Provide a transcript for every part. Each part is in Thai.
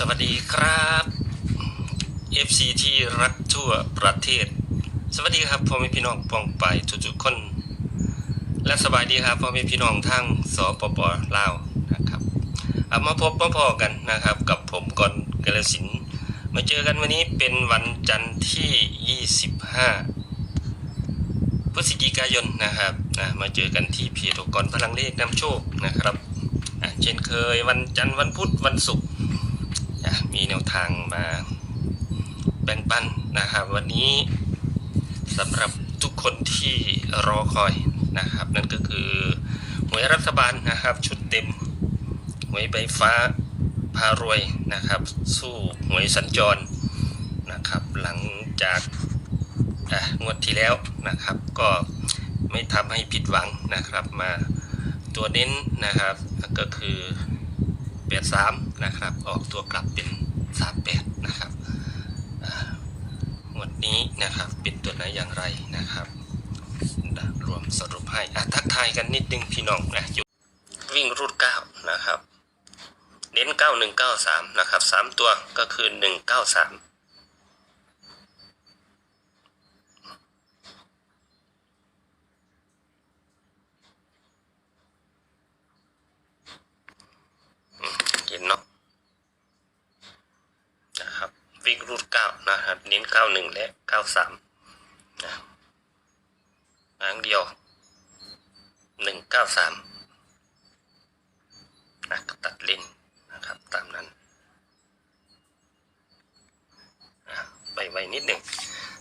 สวัสดีครับ FC ที่รักทั่วประเทศ สวัสดีครับพ่อแม่พี่น้องปองไปทุกๆคน และสบายดีครับพ่อแม่พี่น้องทั้งสปปลาวนะครับเอามาพบมาพอกันนะครับ กับผมก่อนกระสินมาเจอกันวันนี้เป็นวันจันทร์ที่ 25 พฤศจิกายนนะครับนะมาเจอกันที่เพจองค์กรพลังเลขนำโชคนะครับเช่นเคยวันจันทร์วันพุธวันศุกร์ อะมีแนวทางมาแบ่งปันนะครับ วันนี้สำหรับทุกคนที่รอคอยนะครับ นั่นก็คือหวยรัฐบาลนะครับ ชุดเต็มหวยใบฟ้าพารวยนะครับ สู้หวยสัญจรนะครับ หลังจากงวดที่แล้วนะครับ ก็ไม่ทำให้ผิดหวังนะครับมาตัวเน้นนะครับก็คือ 883 นะครับ ออกตัวกลับเป็น 38 นะครับงวดนี้นะครับเป็นตัวไหนอย่างไรนะครับ รวมสรุปให้ทักทายกันนิดนึงพี่น้องนะอยู่วิ่งรูด 9 นะครับ เน้น 9193 นะครับ 3 ตัวก็คือ 193 รูดเก้านะครับ เน้นเก้าหนึ่งและเก้าสามนะหางเดียวหนึ่งเก้าสามนะก็ตัดเล่นนะครับตามนั้นอะไปไว้นิดหนึ่ง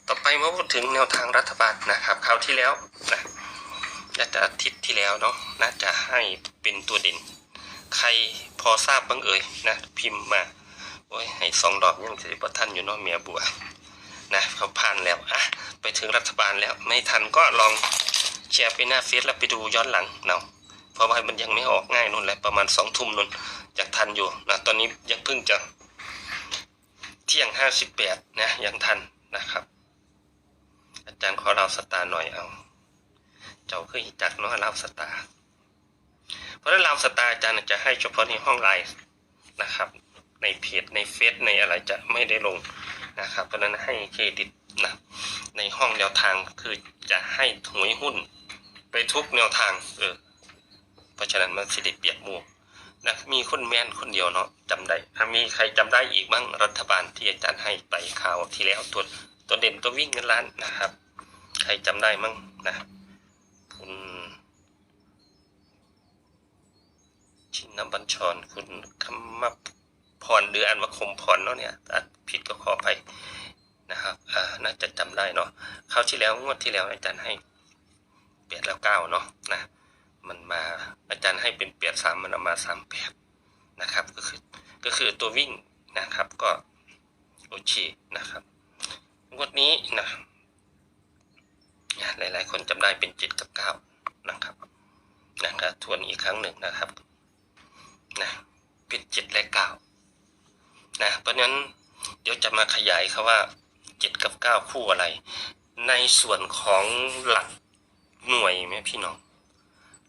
ต่อไปมาพูดถึงแนวทางรัฐบาลนะครับคราวที่แล้วนะน่าจะอาทิตย์ที่แล้วเนาะน่าจะให้เป็นตัวเด่น ใครพอทราบบ้างเอ่ยนะ พิมพ์มา โอ้ยให้สองดอกยังสิบท่านอยู่เนาะเมียบัวนะเขาผ่านแล้วอะไปถึงรัฐบาลแล้ว ไม่ทันก็ลองแชร์ไปหน้าเฟซแล้วไปดูย้อนหลังเนาะเพราะว่ามันยังไม่ออกง่ายนู่นแหละประมาณสองทุ่มนู่นยังทันอยู่นะตอนนี้ยังเพิ่งจะเที่ยงห้าสิบแปดนะยังทันนะครับ อาจารย์ขอเราสตาร์หน่อยเอา เจ้าคือจักเนาะเราสตาร์เพราะฉะนั้นเราสตาร์อาจารย์จะให้เฉพาะในห้องไลน์นะครับ ในเพจในเฟซในอะไรจะไม่ได้ลงนะครับเพราะนั้นให้เครดิตนะในห้องแนวทางคือจะให้หวยหุ้น ไปทุกแนวทางเออเพราะฉะนั้นมันสิได้เปียบหมู่นะมีคนแม่นคนเดียวเนาะจำได้ถ้ามีใครจำได้อีกบ้างรัฐบาลที่อาจารย์ให้ไปข่าวที่แล้วตัวตัวเด่นตัววิ่งเงินล้านนะครับ ใครจำได้มั่งนะคุณชินบัญชรคุณคำมับ พรหรืออันว่าคมพรเนาะเนี่ยอานผิดก็ขอไปนะครับอ่าน่าจะจำได้เนาะคราวที่แล้วงวดที่แล้วอาจารย์ให้แปดแล้วเก้าเนาะนะมันมาอาจารย์ให้เป็นแปดสามมันเอามาสามแปดนะครับก็คือก็คือตัววิ่งนะครับก็โอเคนะครับงวดนี้นะหลายๆ คนจำได้เป็นเจ็ดกับเก้านะครับนะครับทวนอีกครั้งหนึ่งนะครับนะเป็นเจ็ดและเก้า นะเพราะนั้นเดี๋ยวจะมาขยายครับว่าเจ็ดกับเก้าคู่อะไร ในส่วนของหลักหน่วยไหมพี่น้อง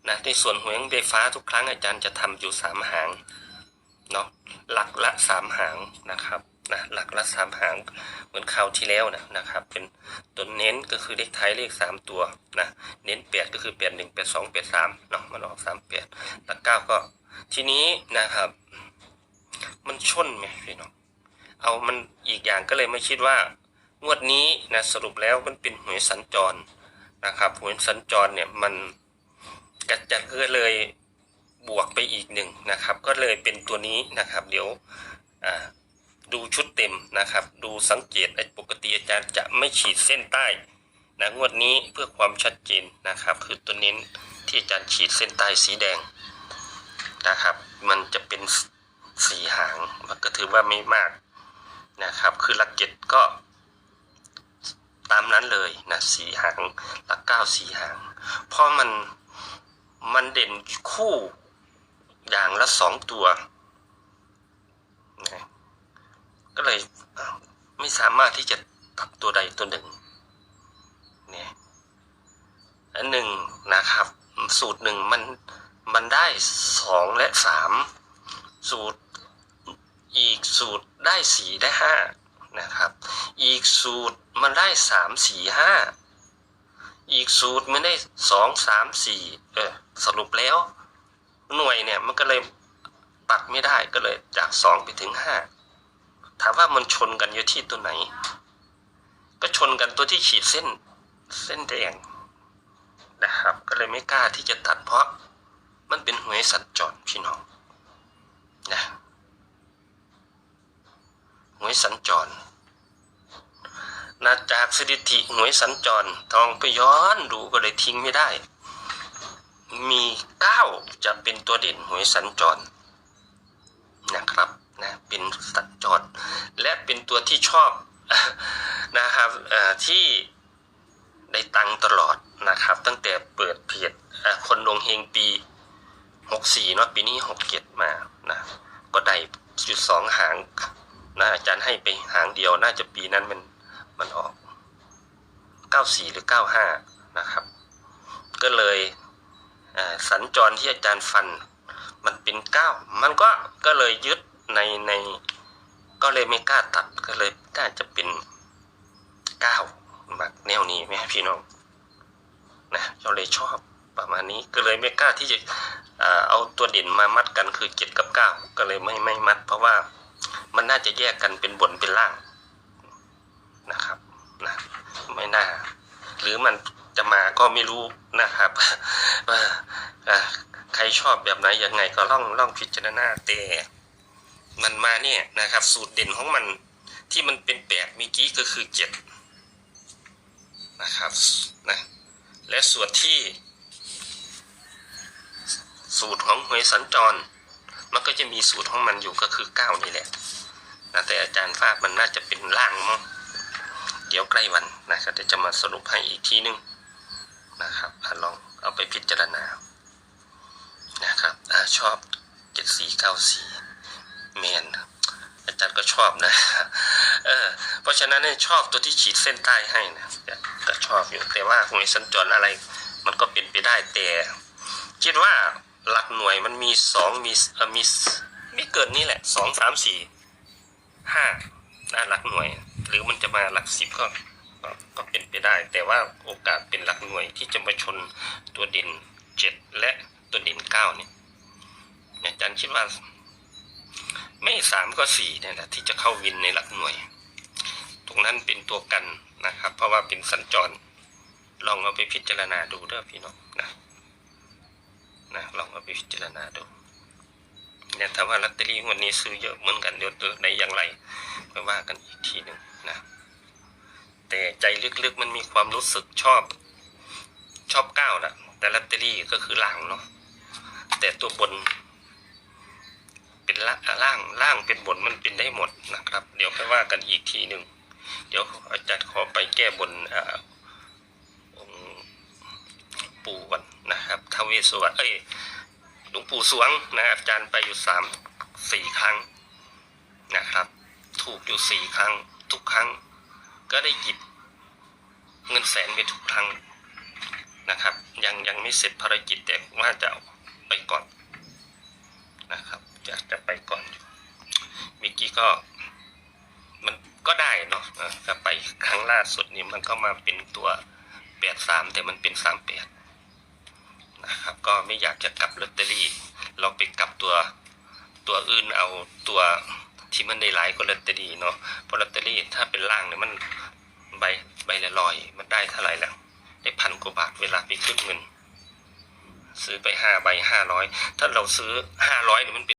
นะในส่วนหวยไฟฟ้าทุกครั้งอาจารย์จะทำอยู่สามหางเนาะหลักละสามหางนะครับนะหลักละสามหางเหมือนคราวที่แล้วนะนะครับ เป็นตัวเน้นก็คือเลขท้ายเลขสามตัวนะเน้นแปดก็คือแปดหนึ่งแปดสองแปดสามเนาะมันออกสามแปดแล้วเก้าก็ทีนี้นะครับ ชนไหมพี่น้องเอามันอีกอย่างก็เลยไม่คิดว่างวดนี้นะสรุปแล้วมันเป็นหวยสัญจรนะครับหวยสัญจรเนี่ยมันกระจัดก็เลยบวกไปอีกหนึ่งนะครับ ก็เลยเป็นตัวนี้นะครับ เดี๋ยวดูชุดเต็มนะครับ ดูสังเกตปกติอาจารย์จะไม่ขีดเส้นใต้นะงวดนี้เพื่อความชัดเจนนะครับ คือตัวเน้นที่อาจารย์ขีดเส้นใต้สีแดงนะครับ มันจะเป็น สี่หางมันก็ถือว่าไม่มากนะครับ คือหลักเจ็ดก็ตามนั้นเลยนะสี่หางหลักเก้าสี่หาง เพราะมันมันเด่นคู่อย่างละสองตัวนะก็เลยไม่สามารถที่จะตัดตัวใดตัวหนึ่งเนี่ยอันหนึ่งนะครับ สูตรหนึ่งมันมันได้สองและสามสูตร อีกสูตรได้สี่ได้ห้านะครับ อีกสูตรมันได้สามสี่ห้าอีกสูตรมันได้สองสามสี่เออสรุปแล้ว หน่วยเนี่ยมันก็เลยปักไม่ได้ก็เลยจากสองไปถึงห้าถามว่ามันชนกันอยู่ที่ตัวไหน ก็ชนกันตัวที่ขีดเส้นเส้นแดงนะครับ ก็เลยไม่กล้าที่จะตัดเพราะมันเป็นหวยสัญจรพี่น้องนะ หวยสัญจรนาจากสถิติหวยสัญจรทองไปย้อนดูก็เลยทิ้งไม่ได้ มีเก้าจะเป็นตัวเด่นหวยสัญจรนะครับนะเป็นสัญจรและเป็นตัวที่ชอบนะครับที่ได้ตังตลอดนะครับ ตั้งแต่เปิดเพจคนดวงเฮงปี 64เนาะปีนี้ 67 มานะก็ได้จุดสองหาง นะอาจารย์ให้ไปหางเดียวน่าจะปีนั้นมันมันออก 94 หรือ 95 นะครับ ก็เลยสัญจรที่อาจารย์ฟันมันเป็น 9 มันก็ก็เลยยึดในในก็เลยไม่กล้าตัดก็เลยน่าจะเป็นเก้ามักแนวนี้ไหมพี่น้องนะเราเลยชอบประมาณนี้ก็เลยไม่กล้าที่จะเอ่อเอาตัวเด่นมามัดกันคือเจ็ดกับเก้าก็เลยไม่ไม่มัด เพราะว่า มันน่าจะแยกกันเป็นบนเป็นล่างนะครับนะไม่น่า หรือมันจะมาก็ไม่รู้นะครับว่าใครชอบแบบไหนยังไงก็ล่องล่องพิจารณาแต่มันมาเนี่ยนะครับ สูตรเด่นของมันที่มันเป็นแปดเมื่อกี้ก็คือเจ็ดนะครับนะและส่วนที่ สูตรของหวยสัญจร มันก็จะมีสูตรของมันอยู่ก็คือเก้านี่แหละ แต่อาจารย์ฟาดมันน่าจะเป็นล่างมั้งเดี๋ยวใกล้วันนะครับเดี๋ยวจะมาสรุปให้อีกทีนึงนะครับลองเอาไปพิจารณานะครับอชอบเจ็ดสี่เก้าสี่เมนอาจารย์ก็ชอบนะเออเพราะฉะนั้นชอบตัวที่ขีดเส้นใต้ให้นะก็ชอบอยู่แต่ว่าหวยสัญจรอะไร มันก็เป็นไปได้แต่คิดว่าหลักหน่วยมันมีสองมีมีไม่เกินนี้แหละสองสามสี่ ห้านะหลักหน่วย หรือมันจะมาหลักสิบก็ก็เป็นไปได้ แต่ว่าโอกาสเป็นหลักหน่วยที่จะมาชนตัวเด่นเจ็ดและตัวเด่นเก้าเนี่ยอาจารย์คิดว่า ไม่สามก็สี่เนี่ยแหละที่จะเข้าวินในหลักหน่วย ตรงนั้นเป็นตัวกันนะครับ เพราะว่าเป็นสัญจร ลองเอาไปพิจารณาดูเด้อพี่น้องนะนะลองเอาไปพิจารณาดู นี่ยถ้าว่าลอตเตอรี่วันนี้ซื้อเยอะเหมือนกันเดี๋ยวตัวในอย่างไรไปว่ากันอีกทีหนึ่งนะแต่ใจลึกๆมันมีความรู้สึกชอบชอบก้าวนะแต่ลอตเตอรี่ก็คือล่างเนาะแต่ตัวบน เป็นล่างล่างเป็นบนมันเป็นได้หมดนะครับ เดี๋ยวค่อยว่ากันอีกทีหนึ่งเดี๋ยวอาจารย์ขอไปแก้บนอ่าองค์ปู่ก่อนนะครับทาวเวสสวรรณเอ้ย หลวงปู่สวงนะครับอาจารย์ไปอยู่สามสี่ครั้งนะครับ ถูกอยู่สี่ครั้ง ทุกครั้ง ก็ได้หยิบเงินแสนไปทุกครั้งนะครับ ยังยังไม่เสร็จภารกิจแต่ว่าจะไปก่อนนะครับจะจะไปก่อนอยู่เมื่อกี้ก็มันก็ได้เนาะเออก็ไปครั้งล่าสุดนี่มันก็มาเป็นตัวแปดสามแต่มันเป็นสามแปด นะครับ ก็ไม่อยากจะกลับลอตเตอรี่ลองไปกลับตัวตัวอื่นเอาตัวที่มันได้หลายกว่าลอตเตอรี่เนาะเพราะลอตเตอรี่ถ้าเป็นล่างเนี่ยมันใบใบละลอยมันได้เท่าไหร่แล้ว ได้พันกว่าบาทเวลาไปขึ้นเงิน ซื้อไปห้าใบห้าร้อยถ้าเราซื้อห้าร้อยเนี่ยมันเป็น